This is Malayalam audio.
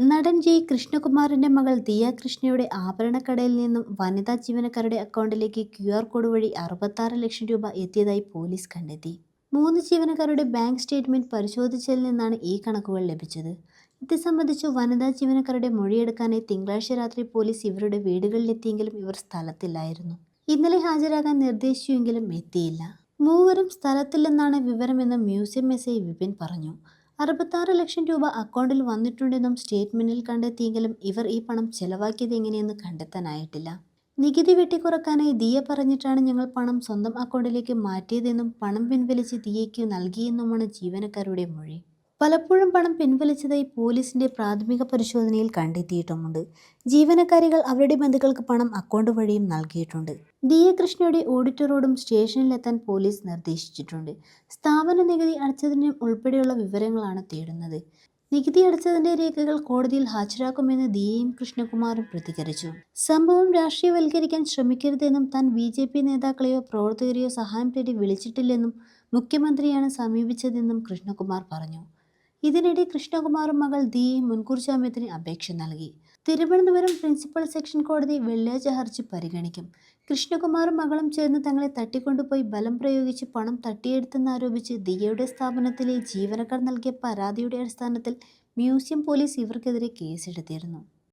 നടൻ ജി. കൃഷ്ണകുമാറിന്റെ മകൾ ദിയ കൃഷ്ണയുടെ ആഭരണക്കടയിൽ നിന്നും വനിതാ ജീവനക്കാരുടെ അക്കൗണ്ടിലേക്ക് ക്യു ആർ കോഡ് വഴി അറുപത്താറ് ലക്ഷം രൂപ എത്തിയതായി പോലീസ് കണ്ടെത്തി. മൂന്ന് ജീവനക്കാരുടെ ബാങ്ക് സ്റ്റേറ്റ്മെന്റ് പരിശോധിച്ചതിൽ നിന്നാണ് ഈ കണക്കുകൾ ലഭിച്ചത്. ഇത് സംബന്ധിച്ച് വനിതാ ജീവനക്കാരുടെ മൊഴിയെടുക്കാനായി തിങ്കളാഴ്ച രാത്രി പോലീസ് ഇവരുടെ വീടുകളിലെത്തിയെങ്കിലും ഇവർ സ്ഥലത്തില്ലായിരുന്നു. ഇന്നലെ ഹാജരാകാൻ നിർദ്ദേശിച്ചുവെങ്കിലും എത്തിയില്ല. മൂവരും സ്ഥലത്തില്ലെന്നാണ് വിവരമെന്ന് മ്യൂസിയം എസ് ഐ വിപിൻ പറഞ്ഞു. അറുപത്താറ് ലക്ഷം രൂപ അക്കൗണ്ടിൽ വന്നിട്ടുണ്ടെന്നും സ്റ്റേറ്റ്മെന്റിൽ കണ്ടെത്തിയെങ്കിലും ഇവർ ഈ പണം ചെലവാക്കിയത് എങ്ങനെയെന്ന് കണ്ടെത്താനായിട്ടില്ല. നികുതി വെട്ടിക്കുറക്കാനായി ദിയ പറഞ്ഞിട്ടാണ് ഞങ്ങൾ പണം സ്വന്തം അക്കൗണ്ടിലേക്ക് മാറ്റിയതെന്നും പണം പിൻവലിച്ച് ദിയയ്ക്ക് നൽകിയെന്നുമാണ് ജീവനക്കാരുടെ മൊഴി. പലപ്പോഴും പണം പിൻവലിച്ചതായി പോലീസിന്റെ പ്രാഥമിക പരിശോധനയിൽ കണ്ടെത്തിയിട്ടുമുണ്ട്. ജീവനക്കാരികൾ അവരുടെ ബന്ധുക്കൾക്ക് പണം അക്കൗണ്ട് വഴിയും നൽകിയിട്ടുണ്ട്. ദിയ കൃഷ്ണയുടെ ഓഡിറ്ററോടും സ്റ്റേഷനിലെത്താൻ പോലീസ് നിർദ്ദേശിച്ചിട്ടുണ്ട്. സ്ഥാപന നികുതി അടച്ചതിനും ഉൾപ്പെടെയുള്ള വിവരങ്ങളാണ് തേടുന്നത്. നികുതി അടച്ചതിന്റെ രേഖകൾ കോടതിയിൽ ഹാജരാക്കുമെന്ന് ദിയയും കൃഷ്ണകുമാറും പ്രതികരിച്ചു. സംഭവം രാഷ്ട്രീയവൽക്കരിക്കാൻ ശ്രമിക്കരുതെന്നും താൻ ബി ജെ പി നേതാക്കളെയോ പ്രവർത്തകരെയോ സഹായം തേടി വിളിച്ചിട്ടില്ലെന്നും മുഖ്യമന്ത്രിയാണ് സമീപിച്ചതെന്നും കൃഷ്ണകുമാർ പറഞ്ഞു. ഇതിനിടെ കൃഷ്ണകുമാറും മകൾ ദിയയും മുൻകൂർ ജാമ്യത്തിന് അപേക്ഷ നൽകി. തിരുവനന്തപുരം പ്രിൻസിപ്പൽ സെക്ഷൻ കോടതി വെള്ളിയാഴ്ച ഹർജി പരിഗണിക്കും. കൃഷ്ണകുമാറും മകളും ചേർന്ന് തങ്ങളെ തട്ടിക്കൊണ്ടുപോയി ബലം പ്രയോഗിച്ച് പണം തട്ടിയെടുത്തെന്നാരോപിച്ച് ദിയയുടെ സ്ഥാപനത്തിലെ ജീവനക്കാർ നൽകിയ പരാതിയുടെ അടിസ്ഥാനത്തിൽ മ്യൂസിയം പോലീസ് ഇവർക്കെതിരെ കേസെടുത്തിരുന്നു.